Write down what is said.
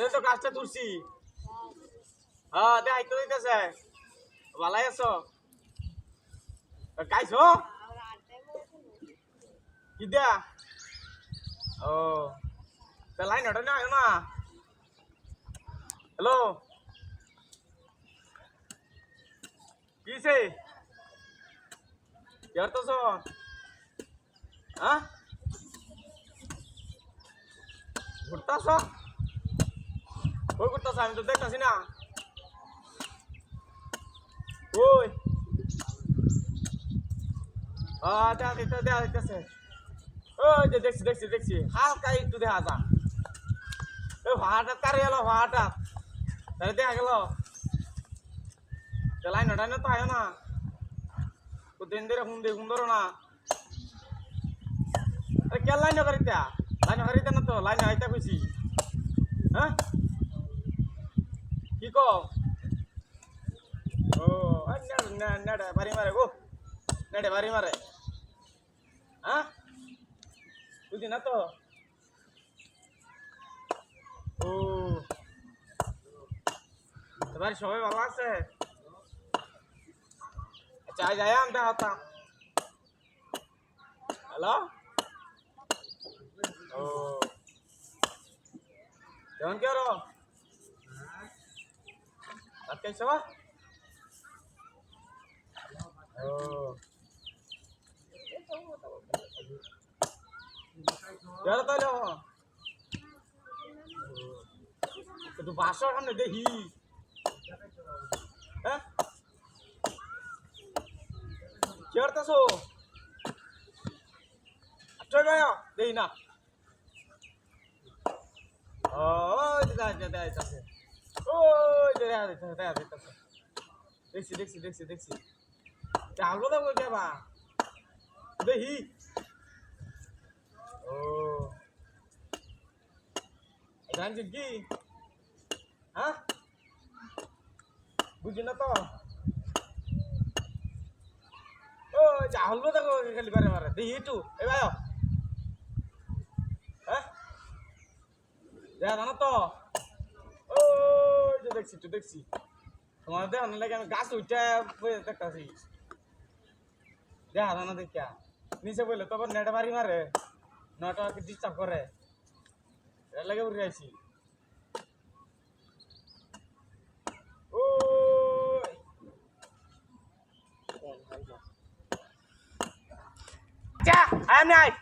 এই তো কাজটা তুলছি। হ্যাঁ দেখ তো দিতেছে ভালাই আছো? কাইছো কি দিয়া ও, তা লাইন ওটা না না? হ্যালো? কিসে কি করতেছ? হ্যাঁ? ঘুরতাছ? ওই ঘুরতাছ আমি তো দেখতাছি না। ওই। দেখা দিতে দেখা ওই যে দেখছি দেখছি দেখছি। হালকা একটু দেখা যা ওই হঠাৎ কারে গেল হঠাৎ তাহলে দেখা গেল। লাইন ওঠানো তো আয় না। দিন ধরে দিয়ে ধরো না। আরে কে লাইন করিতা লাইন করিতা না তো? লাইন আইতা কইছি। হ্যাঁ? নেড়ে বাড়ি মারে গো নেড়ে বাড়ি মারে হ্যাঁ বুঝি না তো ও তোমার সবাই ভালো আছে আচ্ছা আয়া আমরা হতাম হ্যালো ও কেমন কি আরও আর কেসে বা ও কেন তাহলে একটু বাসার সামনে দেখি হ্যাঁ কি করতেছো আচ্ছা গায় দেখি না যে দেখা দেখা যাচ্ছে ওই দেখা যাচ্ছে দেখা যাচ্ছে দেখছি দেখছি দেখছি দেখছি। চালবো তো বলতে বা দেখি। ও। জানছেন কি? হ্যাঁ? বুঝি না তো। ও যা হলবো দেখো খালি বারে বারে। দেখি একটু। এ ভাই হ্যাঁ? দেখা তো? দেখছি একটু দেখছি। তোমার দেখা লাগে আমি গাছ উঠে দেখতেছি। দেখা জানো দেখিয়া নিচে বললে তখন নেটে বাড়ি মারে নেটওয়ার্ক ডিস্টার্ব করে। এর লাগে উড়ে আইছি। ওই। যা আয় আমি আয়।